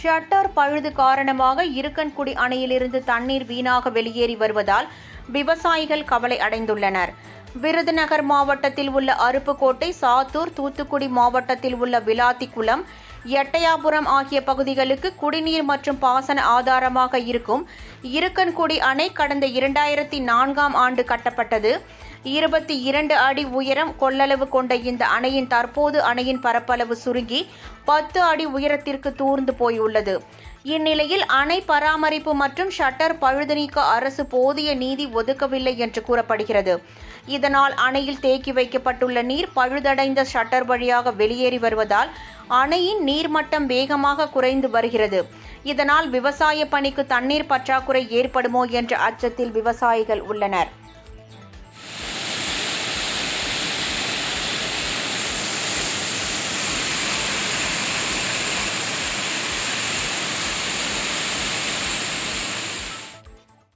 Shutter பழுது காரணமாக இருக்கன்குடி அணையிலிருந்து தண்ணீர் வீணாக வெளியேறி வருவதால் விவசாயிகள் கவலை அடைந்துள்ளனர். விருதுநகர் மாவட்டத்தில் உள்ள அருப்புக்கோட்டை சாத்தூர் தூத்துக்குடி மாவட்டத்தில் உள்ள விளாத்திக்குளம் எட்டயாபுரம் ஆகிய பகுதிகளுக்கு குடிநீர் மற்றும் பாசன ஆதாரமாக இருக்கும். இருக்கன்குடி அணை கடந்த இரண்டாயிரத்தி நான்காம் ஆண்டு கட்டப்பட்டது. இருபத்தி இரண்டு அடி உயரம் கொள்ளளவு கொண்ட இந்த அணையின் தற்போது அணையின் பரப்பளவு சுருங்கி பத்து அடி உயரத்திற்கு தூர்ந்து போயுள்ளது. இந்நிலையில் அணை பராமரிப்பு மற்றும் ஷட்டர் பழுது நீக்க அரசு போதிய நீதி ஒதுக்கவில்லை என்று கூறப்படுகிறது. இதனால் அணையில் தேக்கி வைக்கப்பட்டுள்ள நீர் பழுதடைந்த ஷட்டர் வழியாக வெளியேறி வருவதால் அணையின் நீர்மட்டம் வேகமாக குறைந்து வருகிறது. இதனால் விவசாய பணிக்கு தண்ணீர் பற்றாக்குறை ஏற்படுமோ என்ற அச்சத்தில் விவசாயிகள் உள்ளனர்.